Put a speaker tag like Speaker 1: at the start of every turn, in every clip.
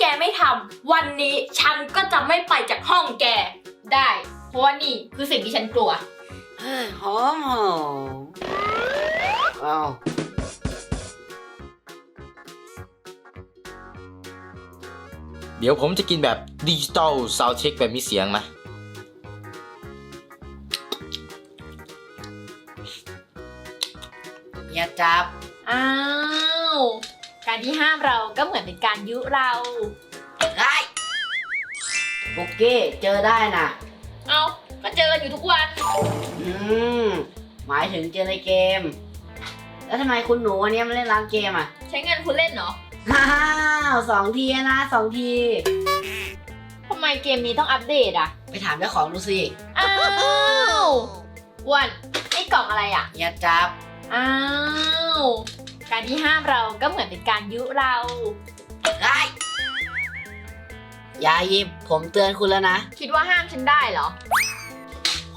Speaker 1: แกไม่ทำวันนี้ฉันก็จะไม่ไปจากห้องแกได้ เพราะว่านี่คือสิ่งที่ฉันกลัว
Speaker 2: เฮ้ยหอมหอมเอา
Speaker 3: เดี๋ยวผมจะกินแบบดิจิตอลซาวเช็คแบบมีเสียงนะ
Speaker 2: อย่าจับ
Speaker 1: อ้าว การที่ห้ามเราก็เหมือนเป็นการยุเรา
Speaker 2: ได้บุกกี้เจอได้นะ
Speaker 1: เอาก็เจอกันอยู่ทุกวัน
Speaker 2: อืม หมายถึงเจอในเกม แล้วทำไมคุณหนูวันนี้มาเล่นร้านเกมอะ
Speaker 1: ใช้เงินคุณเล่นเนาะ
Speaker 2: ฮ่าวสองทีนะสองที
Speaker 1: ทำไมเกมนี้ต้องอัปเดตอะ
Speaker 2: ไปถามเจ้าของดูสิ
Speaker 1: อ้าวอ้วันนี่กล่องอะไรอะ
Speaker 2: อย่าจับ
Speaker 1: อ้าว การที่ห้ามเราก็เหมือนเป็นการยุเรา
Speaker 2: ได้อย่าหยิบผมเตือนคุณแล้วนะ
Speaker 1: คิดว่าห้ามฉันได้เหรอ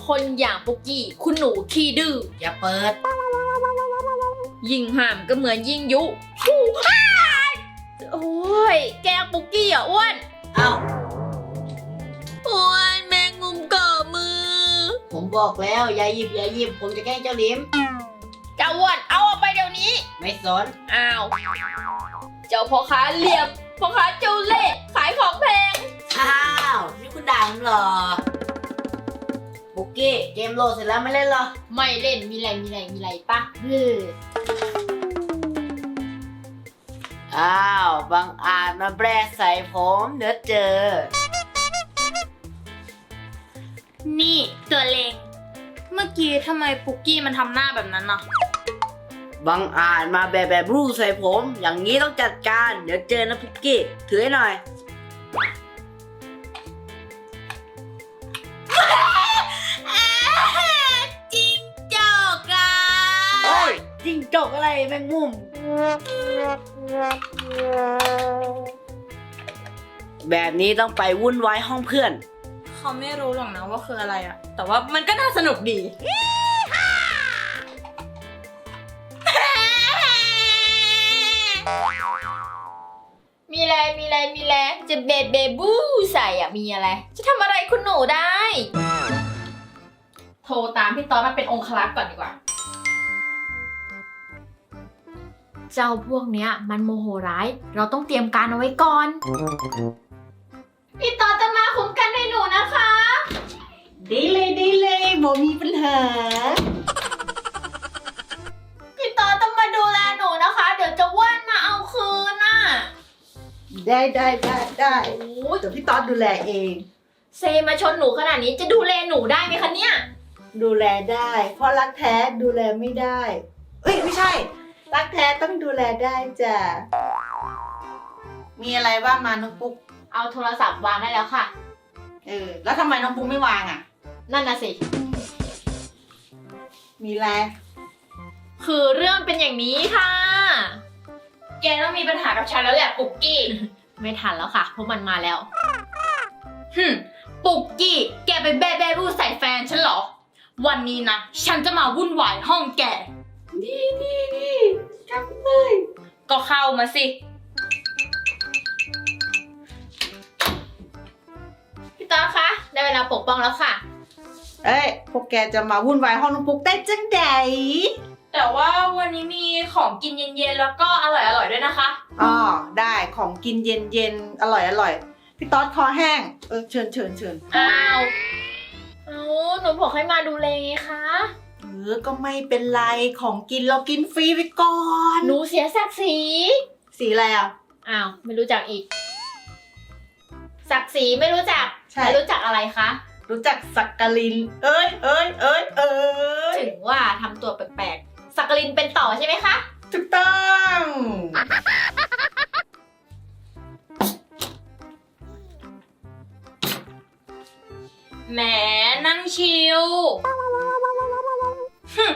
Speaker 1: คนอย่างปุกกี้ คุณหนูขี้ดื้อ
Speaker 2: อย่าเปิด
Speaker 1: ยิ่งห้ามก็เหมือนยิ่งยุฟูฮ่ายโอ้ย แกล้งปุกกี้เหรอะอ้วน
Speaker 2: เอา
Speaker 1: อ้วนแมงมุมเกาะมือ
Speaker 2: ผมบอกแล้วอย่าหยิบอย่าหยิบ ผมจะแกล้งเจ้าลิม
Speaker 1: เจ้าอ้วนเอาออกไปเดี๋ยว นี้
Speaker 2: ไม่สน
Speaker 1: อ้าว เจ้าพ่อค้าเหลี่ยมพ่อค้าเจ้าเล่ห์ขายของแพง
Speaker 2: อ้าว นี่คุณด่าผมเหรอ บุกกี้เกมโหลดเสร็จแล้วไม่เล่นเหรอ
Speaker 1: ไม่เล่นมีอะไรมีอะไรมีอะไรปะเฮ้อ
Speaker 2: อ้าวบางอาจมาแบรใส่ผมเดี๋ยวเจอ
Speaker 1: นี่ตัวเลงเมื่อกี้ทำไมปุกกี้มันทำหน้าแบบนั้นน่ะ
Speaker 2: บางอาจมาแบบแบบรูใส่ผม อย่างนี้ต้องจัดการ เดี๋ยวเจอนะพุกกี้ ถือให้หน่อย
Speaker 1: จริงจอกอะ
Speaker 2: เฮ้ยจิ้งจกอะไรแมงมุม แบบนี้ต้องไปวุ่นวายห้องเพื่อน
Speaker 1: เขาไม่รู้หรอกนะว่าคืออะไรอะแต่ว่ามันก็น่าสนุกดี อะไรมีอะไรจะเบเบบูใส่อะมีอะไร จะทำอะไรคุณหนูได้ โทรตามพี่ต้อมาเป็นองคลักษ์ก่อนดีกว่า เจ้าพวกเนี้ย มันโมโหร้าย เราต้องเตรียมการเอาไว้ก่อน พี่ต้อจะมาคุ้มกันให้หนูนะคะ
Speaker 2: ดีเลยดีเลยบ่มีปัญหา
Speaker 4: ได้ได้ได้ได้
Speaker 1: โอ้ย
Speaker 4: เดี๋ยวพี่ต๊อดดูแลเอง
Speaker 1: เซมาชนหนูขนาดนี้จะดูแลหนูได้ไหมคะเนี่ย
Speaker 4: ดูแลได้ เพราะรักแท้ดูแลไม่ได้ เอ้ยไม่ใช่ รักแท้ต้องดูแลได้จ้ะ มีอะไรว่ามาน้องปุ๊ก
Speaker 1: เอาโทรศัพท์วางได้แล้วค่ะ
Speaker 4: เออ แล้วทำไมน้องปุ๊กไม่วางอะ
Speaker 1: นั่นน่ะสิ
Speaker 4: มีอะไร
Speaker 1: คือเรื่องเป็นอย่างนี้ค่ะ แกต้องมีปัญหากับฉันแล้วแหละปุกกี้ ไม่ทันแล้วค่ะ เพราะมันมาแล้วฮึมปุกกี้ แกไปแบ้แบ้รูใส่แฟนฉันเหรอ วันนี้นะ ฉันจะมาวุ่นวายห้องแก
Speaker 4: ดีดีดีกลับเลย
Speaker 1: ก็เข้ามาสิ พี่ต้อคะ ได้เวลาปกป้องแล้วค่ะ
Speaker 4: เอ้ย พวกแกจะมาวุ่นวายห้องน้องปุ๊กได้จังใด
Speaker 1: แต่ว่าวันนี้มีของกินเย็นๆ แล้วก็อร่อยๆ ด้วยนะคะ
Speaker 4: อ๋อได้ของกินเย็นเย็นๆอร่อยอร่อยพี่ต๊อดคอแห้งเออเชิญเชิญเชิญ
Speaker 1: อ้าวเอาหนูบอกให้มาดูแลไงคะ
Speaker 4: เออก็ไม่เป็นไรของกินเรากินฟรีไปก่อน
Speaker 1: หนูเสียศักดิ์ศรี
Speaker 4: สีอะไรอะ
Speaker 1: อ้าวไม่รู้จักอีกศักดิ์ศรีไม่รู้จัก
Speaker 4: ใช่
Speaker 1: แต่รู้จักอะไรคะ
Speaker 4: รู้จักสักกลิน เอ้ยเอ้ยเอ้ยเอ้ย
Speaker 1: ถึงว่าทำตัวแปลกๆ สักกลินเป็นต่อใช่ไหมคะ
Speaker 4: ถูกต้อง
Speaker 1: แหมนั่งชิลฮึ่ม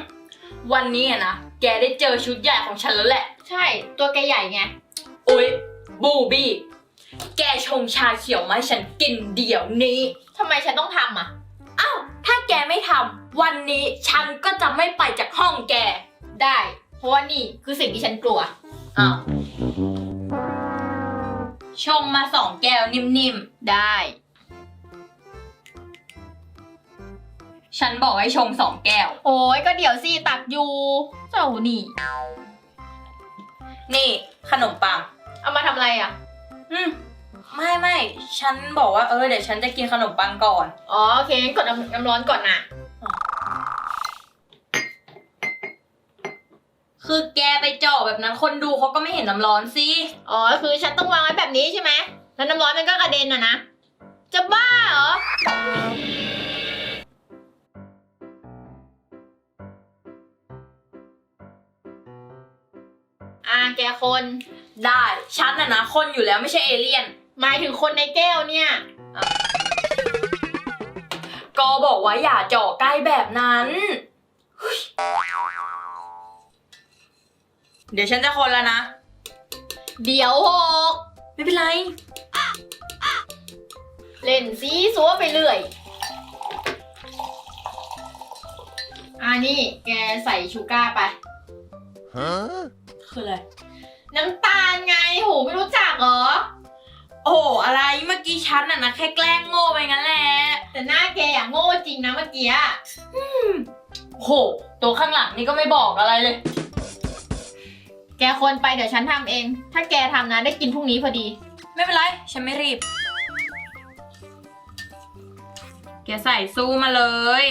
Speaker 1: วันนี้อะนะ แกได้เจอชุดใหญ่ของฉันแล้วแหละ ใช่ ตัวแกใหญ่ไง โอ๊ย บูบี้ แกชงชาเขียวมาให้ฉันกินเดี๋ยวนี้ ทำไมฉันต้องทำอะ อ้าว ถ้าแกไม่ทำ วันนี้ฉันก็จะไม่ไปจากห้องแก ได้ เพราะว่านี่คือสิ่งที่ฉันกลัวอ้าวชงมาสองแก้วนิ่มๆ ได้ ฉันบอกให้ชงสองแก้ว โอ้ยก็เดี๋ยวสิตักอยู่ เจ้านี่ นี่ขนมปัง เอามาทำอะไรอะ อืมไม่ไม่ ฉันบอกว่าเออเดี๋ยวฉันจะกินขนมปังก่อน อ๋อโอเคงั้นกดน้ำน้ำร้อนก่อนนะ คือแกไปเจาะแบบนั้นคนดูเขาก็ไม่เห็นน้ำร้อนสิอ๋อคือฉันต้องวางไว้แบบนี้ใช่ไหมแล้วน้ำร้อนมันก็กระเด็นอะนะ จะบ้าเหรอ อ่าแกคน ได้ฉันน่ะนะคนอยู่แล้วไม่ใช่เอเลี่ยน หมายถึงคนในแก้วเนี่ย ก็บอกว่าอย่าเจาะใกล้แบบนั้นเฮ้ย เดี๋ยวฉันจะคนแล้วนะ เดี๋ยวหกไม่เป็นไร เล่นซีซัวไปเรื่อย อ่านี่แกใส่ชูก้าไปคืออะไร น้ำตาลไงโหไม่รู้จักเหรอ โอ้โหอะไรเมื่อกี้ฉันน่ะนะแค่แกล้งโง่ไปงั้นแหละแต่หน้าแกอะโง่จริงนะเมื่อกี้อะอืมโหตัวข้างหลังนี่ก็ไม่บอกอะไรเลย แกคนไปเดี๋ยวฉันทำเอง ถ้าแกทำนะได้กินพรุ่งนี้พอดี ไม่เป็นไร ฉันไม่รีบ แกใส่สู้มาเลย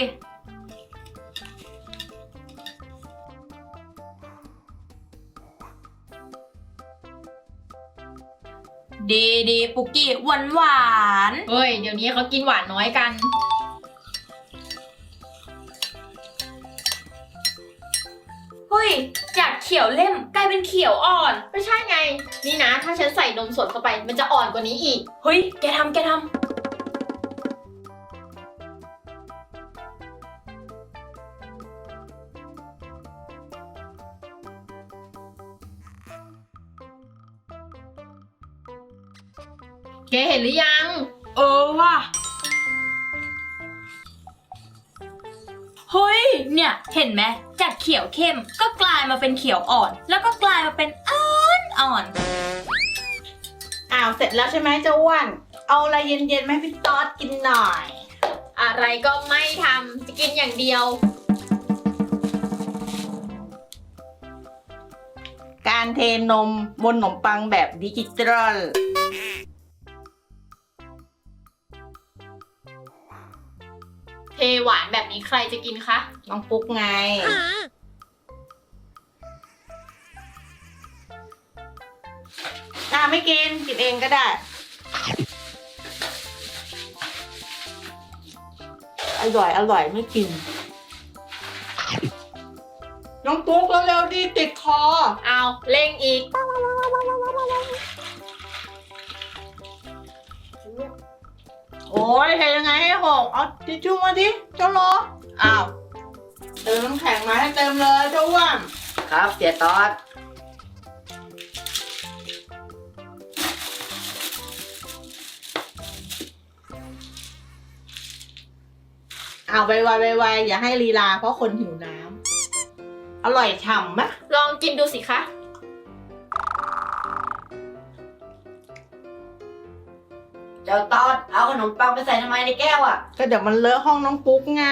Speaker 1: ดีดีปุกกี้หวานหวานเฮ้ย เดี๋ยวนี้เขากินหวานน้อยกัน เขียวเล่มกลายเป็นเขียวอ่อนไม่ใช่ไง นี่นะ ถ้าฉันใส่นมสดเข้าไป มันจะอ่อนกว่านี้อีก เฮ้ย แกทำแกทำแกเห็นหรือยัง เออว่ะ เฮ้ย เนี่ย เห็นไหม จากเขียวเข้มก็กลายมาเป็นเขียวอ่อน แล้วก็กลายมาเป็นอ่อนอ่อน
Speaker 4: อ้าวเสร็จแล้วใช่ไหมเจ้าอ้วนเอาอะไรเย็นๆไหมาให้พี่ต๊อดกินหน่อย
Speaker 1: อะไรก็ไม่ทำจะกินอย่างเดียว
Speaker 4: การเทนมบนขนมปังแบบดิจิตอล
Speaker 1: เทหวานแบบนี้ใครจะกินคะ
Speaker 4: น้องปุ๊กไง อ่าไม่กิน กินเองก็ได้อร่อยอร่อยไม่กิน น้องปุ๊กเร็วๆดีติดคอ
Speaker 1: เอาเร่งอีก
Speaker 4: โอ้ยเทยังไงให้หกเอาทิชชู่มาดิเจ้าโลอ้าวเติมน้ำแข็งมาให้เต็มเลยเจ้าอ้วน
Speaker 2: ครับเสียตอด
Speaker 4: เอาไวๆไวๆอย่าให้ลีลาเพราะคนหิวน้ำอร่อยฉ่ำมะ
Speaker 1: ลองกินดูสิคะ
Speaker 2: เจ้าตอดเอาขนมปังไปใส่ทำไมในแก้วอะ
Speaker 4: ก็เดี๋ยวมันเลอะห้องน้องปุ๊กไง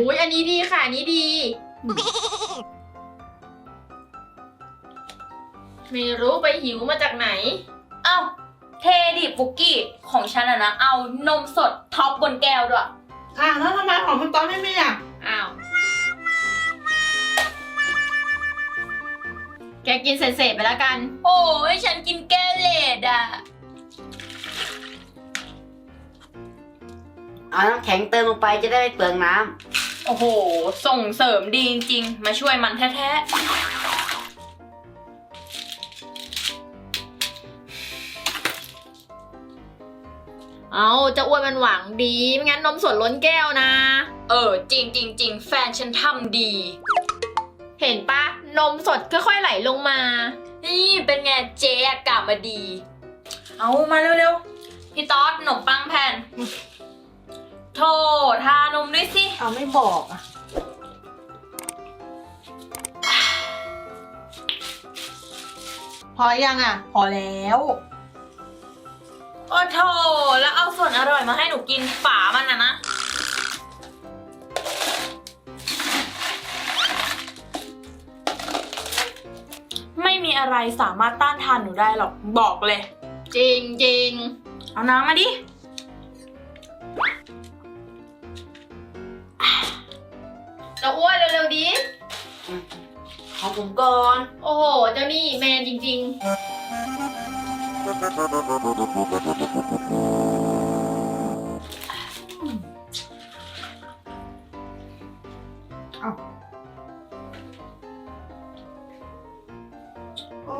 Speaker 1: อุ้ยอันนี้ดีค่ะอันนี้ดี ไม่รู้ไปหิวมาจากไหน เอ้า เทดิปุกกี้ของฉันอะนะ เอานมสดท็อปบนแก้วด้วย
Speaker 4: อ่าวแล้วทำไมของคุณต๊อดไม่มีอะ
Speaker 1: อ้าว แกกินเศษๆไปแล้วกัน โอ้ยฉันกินแก้วเลดอะ
Speaker 2: เอาน้ำแข็งเติมลงไปจะได้ไม่เปลืองน้
Speaker 1: โอ้โห ส่งเสริมดีจริงๆ มาช่วยมันแท้ๆเอาจะอ้วนมันหวังดี ไม่งั้นนมสดล้นแก้วนะเออ จริงจริงจริงแฟนฉันทำดี เห็นปะนมสดค่อยๆไหลลงมา นี่เป็นไงเจ๊อะกลับมาดี เอามาเร็วๆ พี่ต๊อดขนมปังแผ่น โธ่ทานมด้วยสิ
Speaker 4: เอาไม่บอกอะ พอยังอะ พอแล้ว
Speaker 1: โอ้โถแล้วเอาส่วนอร่อยมาให้หนูกินฝามันนะนะ
Speaker 5: ไม่มีอะไรสามารถต้านทานหนูได้หรอก บอกเลย
Speaker 1: จริงจริง
Speaker 5: เอาน้ำมาดิ
Speaker 2: ของผมก่อน
Speaker 1: โอ้โห เจ้านี่แมนจริง
Speaker 4: โอ้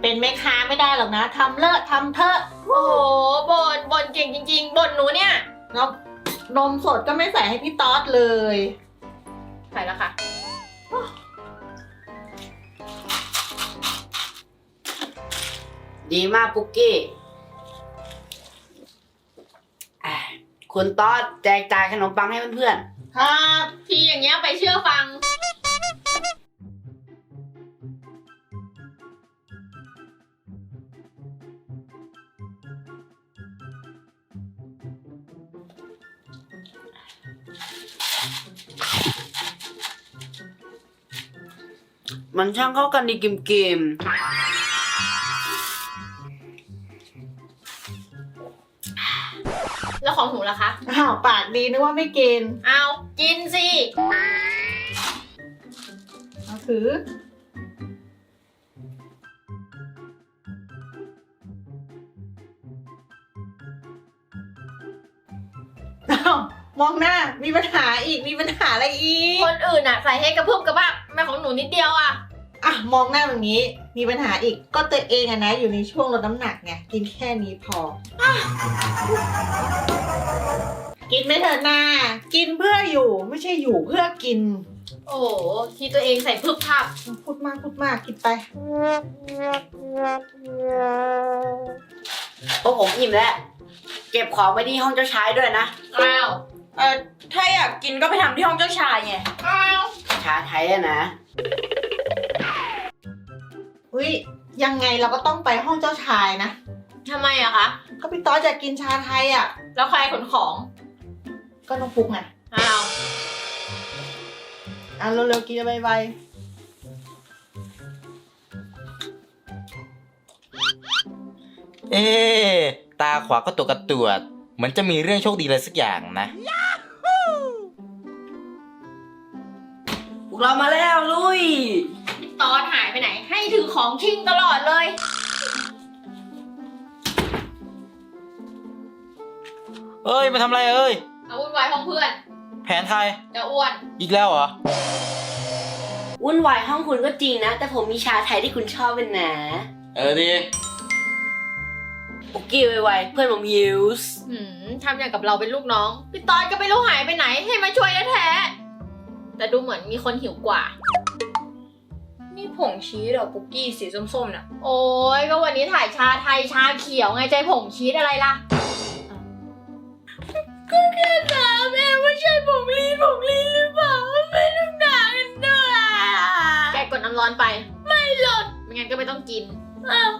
Speaker 4: เป็นแม่ค้าไม่ได้หรอกนะทำเลอะทำเถอะ
Speaker 1: ๆ โอ้โหบนบนเก่งจริง ๆบนหนูเนี่ย
Speaker 4: นมนมสดก็ไม่ใส่ให้พี่ต๊อดเลย
Speaker 1: ใส่แล้วค่ะ
Speaker 2: ดีมากปุกกี้อะคุณต๊อดแจกจ่ายขนมปังให้เพื่อน
Speaker 4: ครับ
Speaker 1: ทีอย่างเงี้ยไปเชื่อฟัง
Speaker 2: ๆ มันช่างเข้ากันดีกิมกิม
Speaker 1: แา
Speaker 4: วปากดีนึกว่าไม่กิน
Speaker 1: เอากินสิ
Speaker 4: เอาถือ อ้าว มองหน้า มีปัญหาอีก มีปัญหาอะไรอีก
Speaker 1: คนอื่นอะ ใส่ให้กระเพื่อมกระบับแม่ของหนูนิดเดียวอะ
Speaker 4: อะ มองหน้าแบบนี้ มีปัญหาอีก ก็ตัวเองอะนะ อยู่ในช่วงลดน้ำหนักไง กินแค่นี้พออ กินไม่เถอะนากินเพื่ออยู่ ไม่ใช่อยู่เพื่อกิน
Speaker 1: โอ้โหที่ตัวเองใส่พึบพับ
Speaker 4: พูดมากพูดมากกินไป
Speaker 2: พวกผมอิ่มแล้ว เก็บของไว้ที่ห้องเจ้าชายด้วยนะ
Speaker 1: อ้าว
Speaker 5: เออถ้าอยากกินก็ไปทำที่ห้องเจ้าชายไง
Speaker 1: อ้าว
Speaker 2: ชาไทยอะนะ
Speaker 4: อุ้ยยังไงเราก็ต้องไปห้องเจ้าชายนะ
Speaker 1: ทำไมอะคะ
Speaker 4: ก็พี่ต๊อดอยากกินชาไทยอะ
Speaker 1: แล้วใครขนของ
Speaker 4: ก็น้องฟุกไง
Speaker 1: อ้าว
Speaker 4: อะเร็วๆกินไปไป
Speaker 3: เอ๊ะตาขวาก็ตัวกระตวดเหมือนจะมีเรื่องโชคดีอะไรสักอย่างนะ
Speaker 2: พวกเรามาแล้วลุย
Speaker 1: ตอนหายไปไหน ให้ถือของชิงตลอดเลย
Speaker 3: เอ้ยมาทำอะไรเอ้ย
Speaker 1: เอาวุ่นวายห้องเพื่อน
Speaker 3: แผนใคร
Speaker 1: จะอ้วน
Speaker 3: อีกแล้วเหรอ
Speaker 2: วุ่นวายห้องคุณก็จริงนะ แต่ผมมีชาไทยที่คุณชอบเป็นนะ
Speaker 3: เออดี
Speaker 2: ปุกกี้ไวๆเพื่อนผมฮิวส์
Speaker 1: หืมทำอย่างกับเราเป็นลูกน้อง พี่ตอนก็ไม่รู้หายไปไหน ให้มาช่วยแท้ๆแต่ดูเหมือนมีคนหิวกว่า
Speaker 5: นี่ผงชีสเหรอปุกกี้สีส้มๆน่ะ
Speaker 1: โอ้ยก็วันนี้ถ่ายชาไทยชาเขียวไงใจผงชีสอะไรล่ะ ก็แค่ถามเองว่าใช่ผงลีผงลีหรือเปล่าไม่ต้องด่ากันด้วยแกกดน้ำร้อนไป ไม่หลดไม่งั้นก็ไม่ต้องกินอ้าว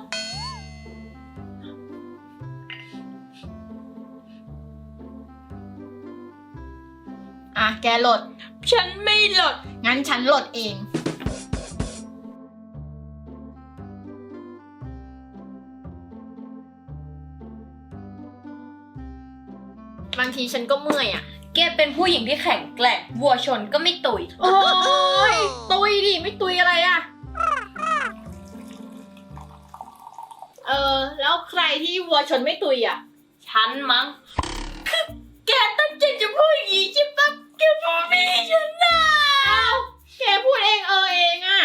Speaker 1: อะแกหลด
Speaker 5: ฉันไม่หลด
Speaker 1: งั้นฉันโหลดเอง ทีฉันก็เมื่อยอะ
Speaker 5: แกเป็นผู้หญิงที่แข็งแกร่งวัวชนก็ไม่ตุย
Speaker 1: โอ้ยตุยดิไม่ตุยอะไรอะ เออ แล้วใครที่วัวชนไม่ตุยอะ
Speaker 5: ฉันมั้งคือแกตั้งใจจะพูดอย่างนี้ใช่ปะแกพูดไม่ให้ฉันนะ
Speaker 1: อ้าวแกพูดเองเออเองอะ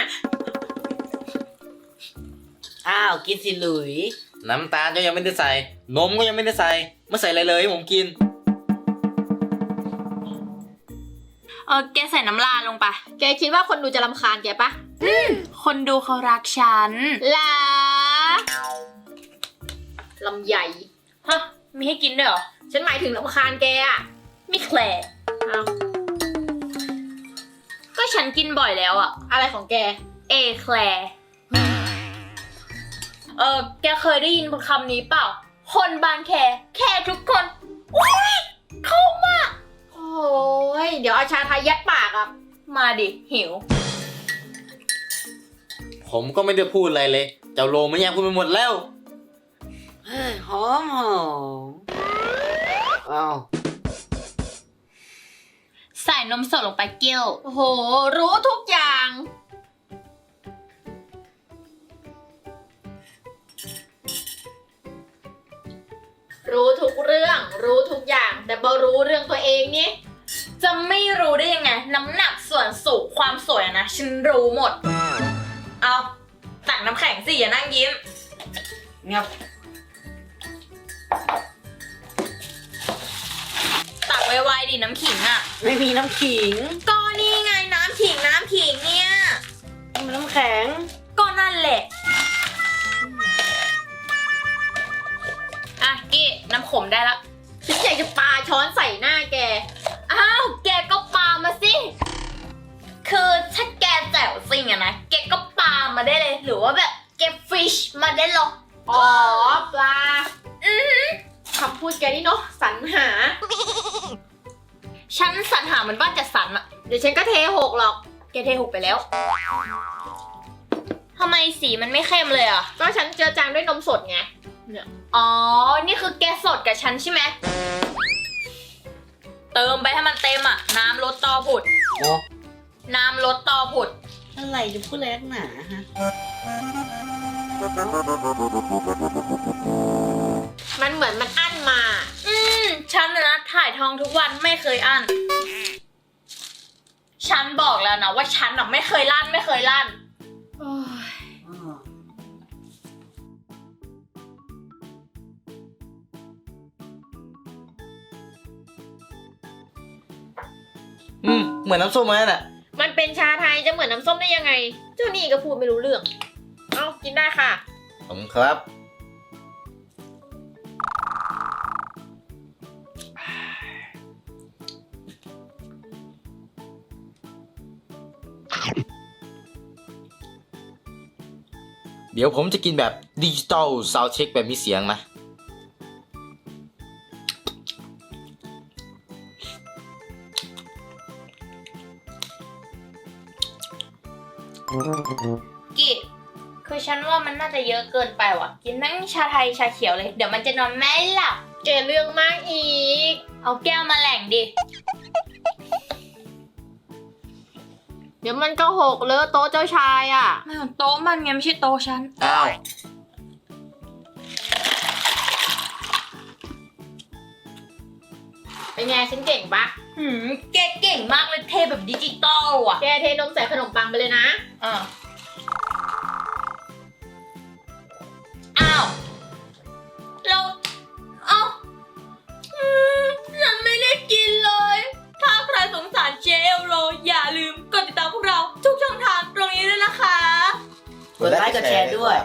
Speaker 2: อ้าวกินสิหลุย
Speaker 3: น้ำตาลก็ยังไม่ได้ใส่ นมก็ยังไม่ได้ใส่ ไม่ใส่อะไรเลยให้ผมกิน
Speaker 5: เออแกใส่น้ำลาลงไป
Speaker 1: แกคิดว่าคนดูจะรำคาญแกปะ
Speaker 5: คนดูเขารักฉัน
Speaker 1: ลาลำใหญ่
Speaker 5: ฮะ มีให้กินด้วยเหรอ
Speaker 1: ฉันหมายถึงรำคาญแกอะ
Speaker 5: มีแคลร์
Speaker 1: อ้าว
Speaker 5: ก็ฉันกินบ่อยแล้วอะ
Speaker 1: อะไรของแก
Speaker 5: เอแคลร์เออแกเคยได้ยินคำนี้เปล่า คนบางแค แค่ทุกคนว้ายเข้ามา
Speaker 1: โอ้ ยเดี๋ยวเอาชาไทยยัดปากอะ
Speaker 5: มาดิหิว
Speaker 3: ผมก็ไม่ได้พูดอะไรเลย เจ้าโลมันแย่งคุณไปหมดแล้ว
Speaker 2: เฮ้ยหอมหอมเอา
Speaker 5: ใส่นมสดลงไปเกี๊ยว
Speaker 1: โอ้โห รู้ทุกอย่าง รู้ทุกเรื่อง รู้ทุกอย่าง แต่บ่รู้เรื่องตัวเองนี่
Speaker 5: จะไม่รู้ได้ยังไง น้ำหนักส่วนสูงความสวยอะนะ ฉันรู้หมด เอาตักน้ำแข็งสิอย่านั่งยิ้ม
Speaker 2: เงียบ
Speaker 5: ตักไวๆดิน้ำขิงอะ
Speaker 2: ไม่มีน้ำขิง
Speaker 5: ก็นี่ไงน้ำขิงน้ำขิงเนี่ย
Speaker 2: ไม่มีน้ำแข็ง
Speaker 5: ก็นั่นแหละ อะกี้น้ำขมได้ละ
Speaker 1: ฉันอยากจะปาช้อนใส่หน้าแก
Speaker 5: จ๋วจริงอะนะแกก็ปามาได้เลย หรือว่าแบบแกฟิชมาได้หรอก
Speaker 1: อ๋อปลาอือคำพูดแกนี่เนาะสรรหา
Speaker 5: ฉันสรรหามันว่าจะสันอะ
Speaker 1: เดี๋ยวฉันก็เทหกหรอก
Speaker 5: แกเทหกไปแล้วทำไมสีมันไม่เข้มเลยอะ
Speaker 1: ก็ฉันเจือจางด้วยนมสดไง
Speaker 5: อ๋อ นี่คือแกสดกับฉันใช่ไหม เติมไปให้มันเต็มอะน้ำลดต่อผุด
Speaker 2: โอ้
Speaker 5: น้ำลดต่อผุด
Speaker 2: อะไรจะพูดแรงหนาฮะ
Speaker 1: มันเหมือนมันอั้นมา
Speaker 5: อืม ฉันน่ะนะถ่ายทองทุกวันไม่เคยอั้น ฉันบอกแล้วนะว่าฉันน่ะไม่เคยลั่นไม่เคยลั่น โอ้ย
Speaker 2: อ้อ
Speaker 3: อืม เหมือนน้ำส้มเลยน่ะ
Speaker 1: มันเป็นชาไทยจะเหมือนน้ำส้มได้ยังไง เจ้านี่ก็พูดไม่รู้เรื่อง เอากินได้ค่ะ
Speaker 3: ผมครับ เดี๋ยวผมจะกินแบบดิจิตอลซาวเช็คแบบมีเสียงนะ
Speaker 5: เยอะเกินไปว่ะ กินทั้งชาไทยชาเขียวเลย เดี๋ยวมันจะนอนไม่หลับ
Speaker 1: แกเรื่องมากอีก
Speaker 5: เอาแก้วมาแหล่งดิ
Speaker 1: เดี๋ยวมันก็หกเลอะโต๊ะเจ้าชายอะ
Speaker 5: ไม่โต๊ะมันไงไม่ใช่โต๊ะฉัน
Speaker 3: อ้าว
Speaker 1: เป็นไงฉันเก่งปะ
Speaker 5: หืมแกเก่งมากเลยเทแบบดิจิตอลอะ
Speaker 1: แกเทนมใส่ขนมปังไปเลยนะ
Speaker 5: อ่า
Speaker 2: ไลค์กัดแชร์ด้วย